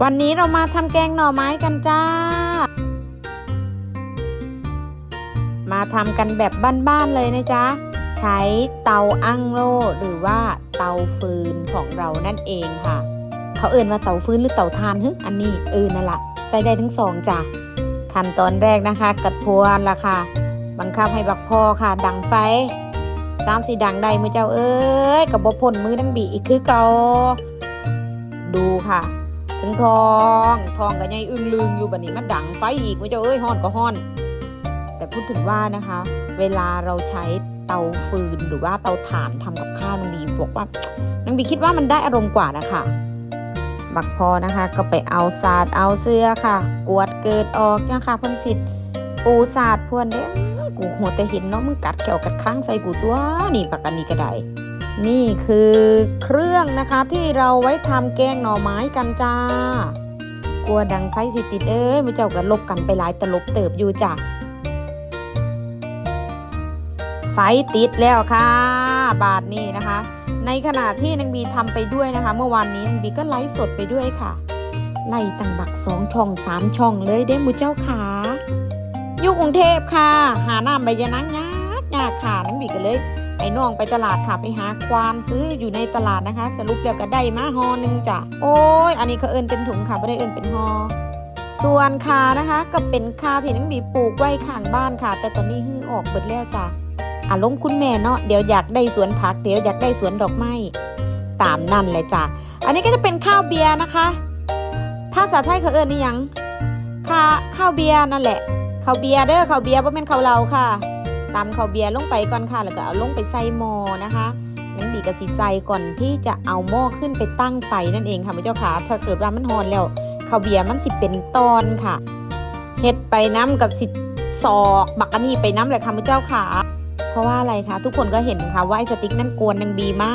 วันนี้เรามาทำแกงหน่อไม้กันจ้า มาทำกันแบบบ้านๆเลยนะจ๊ะ ใช้เตาอั้งโล่หรือว่าเตาฟืนของเรานั่นเองค่ะ เขาเอ่นว่าเตาฟืนหรือเตาถ่านฮึอันนี้เออนั่นละใช้ได้ทั้งสองจ้ะขั้นตอนแรกนะคะ กัดพวนละค่ะ บังคับให้บักพอค่ะ ดังไฟสามสีดังได้มือเจ้าเอ้ยกับบพ่นมือดังบีอีกคือเกาดูค่ะ ถึงทองทองก็ยังอึ้งลึงอยู่บัดนี้มันดังไฟอีกมือเจ้าเอ้ยฮ้อนก็ฮ้อน แต่พูดถึงว่านะคะ เวลาเราใช้เตาฟืนหรือว่าเตาถ่านทำกับข้าวน้องบีบอกว่าน้องบีคิดว่ามันได้อารมณ์กว่านะคะบักพอนะคะก็ไปเอาศาสตร์เอาเสื้อค่ะ กวดเกิดออกนะคะพิ่นสิทธิ์ปูศาสตร์พวนเด้กูหัวแต่เห็นเนาะมึงกัดแขวกัดข้างใส่กูตัวนี่ปากอันนี้ก็ได้ นี่คือเครื่องนะคะที่เราไว้ทำแกงหน่อไม้กันจ้า กลัวดังไฟสิติดเอ้ยมือเจ้าก็ลบกันไปหลายตลบเติบอยู่จ้ะไฟติดแล้วค่ะ บาทนี้นะคะ ในขณะที่นางบีทำไปด้วยนะคะ เมื่อวานนี้นางบีก็ไลฟ์สดไปด้วยค่ะไล่ตังบักสองช่องสามช่องเลยเด้มูเจ้าขาอยู่กรุงเทพค่ะ หาน้ำใบยะนังยากยากค่ะนางบีก็เลย ไปน้องไปตลาดค่ะไปหาควานซื้ออยู่ในตลาดนะคะ สรุปแล้วก็ได้มาฮอหนึงจ้ะโอ้ยอันนี้เขาเอินเป็นถุงค่ะไม่ได้เอินเป็นฮอส่วนคานะคะก็เป็นคาที่นังบีปลูกไว้ข้างบ้านค่ะ แต่ตอนนี้ฮือออกเบิดแล้วจ้ะอารมณ์คุณแม่เนาะเดี๋ยวอยากได้สวนผักเดี๋ยวอยากได้สวนดอกไม้ตามนั่นเลยจ้ะอันนี้ก็จะเป็นข้าวเบียร์นะคะ ภาษาไทยเขาเอิ้นนี่หยังข้าข้าวเบียร์นั่นแหละข้าวเบียร์เด้อข้าวเบียร์บ่แม่นข้าวเราค่ะ ตำข้าวเบียร์ลงไปก่อนค่ะ แล้วก็เอาลงไปใส่หม้อนะคะนังบีกับสิใส่ก่อนที่จะเอาหม้อขึ้นไปตั้งไฟนั่นเองค่ะพระเจ้าค่ะถ้าเกิดว่ามันฮอนแล้วข้าวเบียร์มันสิเป็นตอนค่ะเฮ็ดไปน้ำกับสิสอกบักอันนี้ไปน้ำเลยค่ะพระเจ้าค่ะ เพราะว่าอะไรคะทุกคนก็เห็นค่ะว่าไอ้สติ๊กนั่นกวนนางบีมา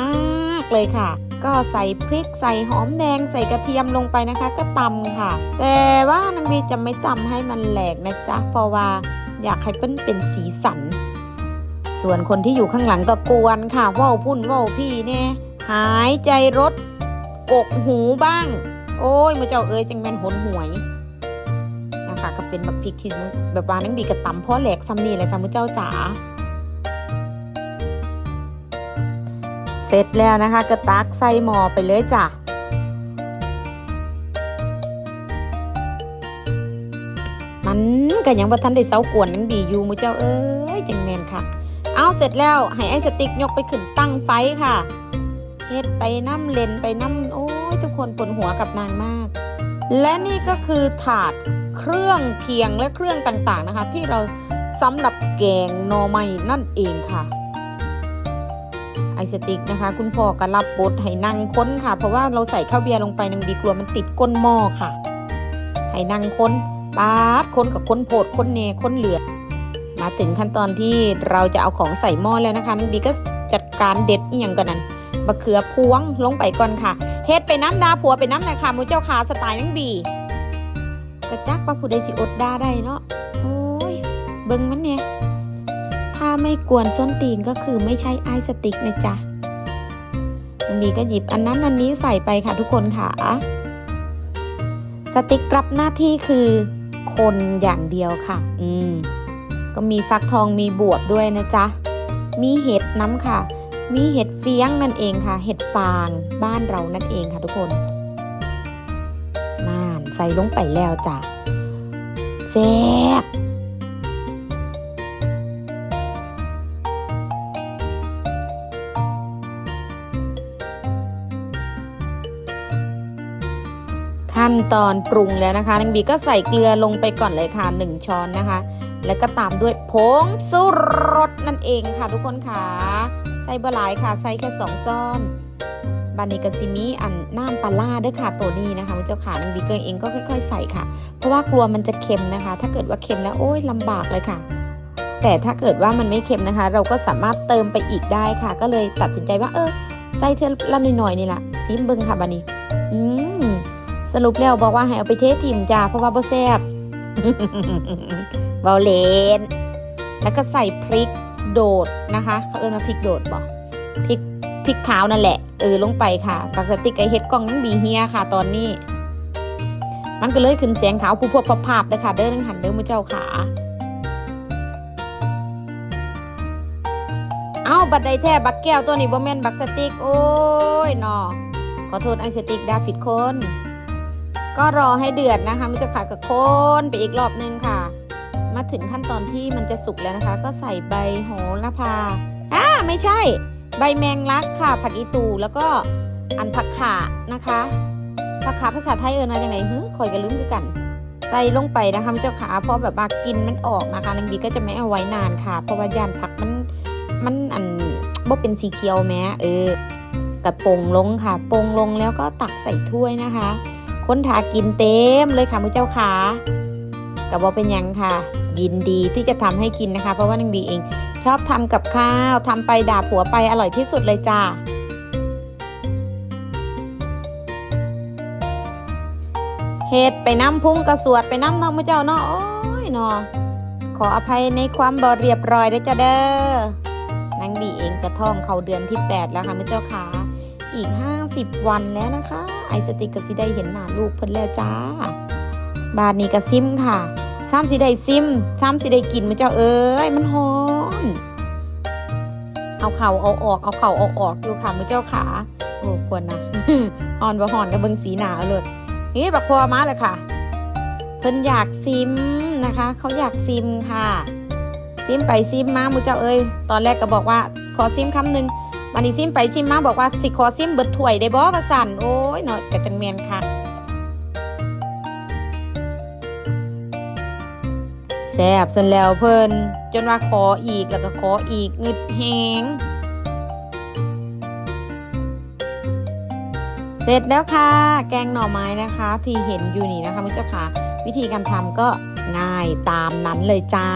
กเลยค่ะ ก็ใส่พริกใส่หอมแดงใส่กระเทียมลงไปนะคะ ก็ตำค่ะ แต่ว่านางบีจะไม่ตำให้มันแหลกนะจ๊ะเพราะว่าอยากให้เปิ้นเป็นสีสัน ส่วนคนที่อยู่ข้างหลังก็กวนค่ะว่าวพุ่นว่าวพี่เนี่ยหายใจรถกกหูบ้าง โอ้ยมือเจ้าเอ้ยจังแม่นหนหวยนะคะก็เป็นแบบพริกที่แบบว่านังบีกระตำเพราะแหลกซ้ำนี่แหละจ้ะมือเจ้าจ๋าเสร็จแล้วนะคะก็ตักใส่หม้อไปเลยจ้ะมันก็ยังบ่ทันได้เซากวนนังดีอยู่มือเจ้าเอ้ยจังแมนค่ะ เอาเสร็จแล้ว ให้ไอ้สติ๊กยกไปขึ้นตั้งไฟค่ะเฮ็ดไปน้ำเลนไปน้ำโอ้ยทุกคนปวดหัวกับนางมาก และนี่ก็คือถาดเครื่องเคียงและเครื่องต่างๆนะคะ ที่เราสำหรับแกงหนอไม้นั่นเองค่ะ ไอสติกนะคะ คุณพ่อก็รับบทให้นั่งค้นค่ะ เพราะว่าเราใส่ข้าวเบียร์ลงไปนางบีกลัวมันติดก้นหม้อค่ะ ให้นั่งค้นปาดค้นกับค้นโพดค้นเนค้นเหลือ มาถึงขั้นตอนที่เราจะเอาของใส่หม้อแล้วนะคะนางบีก็จัดการเด็ดอีหยังกันนั้นบะเขือพวงลงไปก่อนค่ะเฮ็ดไปน้ำดาผัวไปน้ำเลยค่ะมูเจ้าขาสไตล์นางบีกระจักว่าผู้ใดสิอดดาได้เนาะโอ้ยเบิ่งมันเนี่ยถ้าไม่กวนส้นตีนก็คือไม่ใช่ไอสติ๊กนะจ๊ะมีก็หยิบอันนั้นอันนี้ใส่ไปค่ะทุกคนค่ะ สติ๊กรับหน้าที่คือคนอย่างเดียวค่ะ อืม ก็มีฟักทองมีบวบด้วยนะจ๊ะ มีเห็ดน้ำค่ะ มีเห็ดเฟี้ยงนั่นเองค่ะ เห็ดฟางบ้านเรานั่นเองค่ะทุกคนน่านใส่ลงไปแล้วจ้ะแซ่บ ขั้นตอนปรุงแล้วนะคะนางบีก็ใส่เกลือลงไปก่อนเลยค่ะ 1 ช้อนนะคะ แล้วก็ตามด้วยผงสุรสนั่นเองค่ะ ทุกคนค่ะใส่บะหลายค่ะใส่แค่2ซ่อนบานิกาซิมิอันน้ำปลาล่าด้วยค่ะตัวนี้นะคะคุณเจ้าขานางบีก็เองก็ค่อย ๆ ใส่ค่ะ เพราะว่ากลัวมันจะเค็มนะคะ ถ้าเกิดว่าเค็มแล้วโอ้ยลำบากเลยค่ะ แต่ถ้าเกิดว่ามันไม่เค็มนะคะ เราก็สามารถเติมไปอีกได้ค่ะ ก็เลยตัดสินใจว่าเออใส่เทละหน่อยๆนี่แหละซิมเบิงค่ะบานีอืม สรุปแล้วบอกว่าให้เอาไปเททิมจ้าเพราะว่าบ่แซ่บเบาเลนแล้วก็ใส่พริกโดดนะคะเขาเอิ้นว่าพริกโดดบอกพริกพริกขาวนั่นแหละเออลงไปค่ะปักสติกไอเฮ็ดกล่องนั้นบีเฮียค่ะ ตอนนี้ มันก็เลยขึ้นเสียงขาวผู้พวกภาพๆเด้อค่ะ เด้อนังหันเด้อมือเจ้าขาเอ้าบัดใดแท้บักแก้วตัวนี้บ่แม่นบักสติกโอ้ยนอขอโทษไอสติกดาผิดคน ก็รอให้เดือดนะคะมิจะขากับคนไปอีกรอบนึงค่ะ มาถึงขั้นตอนที่มันจะสุกแล้วนะคะ ก็ใส่ใบโหระพาอ่าไม่ใช่ ใบแมงลักค่ะ ผักอีตูแล้วก็อันผักขานะคะผักขาภาษาไทยเอิญมาจากไหนเฮ้ยคอยกันลืมคือกัน ใส่ลงไปนะคะมิเจ้าขาเพราะแบบว่ากินมันออกนะคะนางบีก็จะไม่เอาไว้นานค่ะ เพราะว่ายานผักมันมันอันบ่เป็นสีเขียวแม้เออกระปงลงค่ะ ปงลงแล้วก็ตักใส่ถ้วยนะคะ คนทากินเต็มเลยค่ะมือเจ้าขากับว่าเป็นยังค่ะ ยินดีที่จะทำให้กินนะคะ เพราะว่านางบีเอง ชอบทำกับข้าวทำไปด่าผัวไปอร่อยที่สุดเลยจ้าเฮ็ดไปน้ำพุ่งกระสวดไปน้ำน้องมือเจ้าเนาะโอ้ยเนาะขออภัยในความบ่เรียบร้อยด้วยจ้าเด้อนางบีเองกระท่องเขาเดือนที่ 8 แล้วค่ะมือเจ้าขาอีก 50วันแล้วนะคะ ไอสติกก็สิได้เห็นหน้าลูกเพิ่นแล้วจ้า บาทนี้ก็ซิมค่ะซ้ำสิได้ซิมซ้ำสิได้กินมือเจ้าเอ้ยมันฮ้อนเอาเข่าเอาออกเอาเข่าเอาออกอยู่ค่ะมือเจ้าขาโอ้ควรนะฮอนบ่ฮอนกับเบิงสีหนาเลยนี่บักพอมาเลยค่ะ เพิ่นอยากซิมนะคะ เขาอยากซิมค่ะ ซิมไปซิมมามือเจ้าเอ้ยตอนแรกก็บอกว่า ขอซิมคำหนึ่ง วันนี้ซิมไปซิมมาบอกว่าสิขอซิมเบิดถ้วยได้บ่ประสันโอ้ยเนาะกะจังเมียนค่ะแซ่บสันแล้วเพิ่นจนว่าขออีกแล้วก็ขออีกงึดแหงเสร็จแล้วค่ะ แกงหน่อไม้นะคะ ที่เห็นอยู่นี่นะคะมุจเจ้าวิธีการทำก็ง่ายตามนั้นเลยจ้า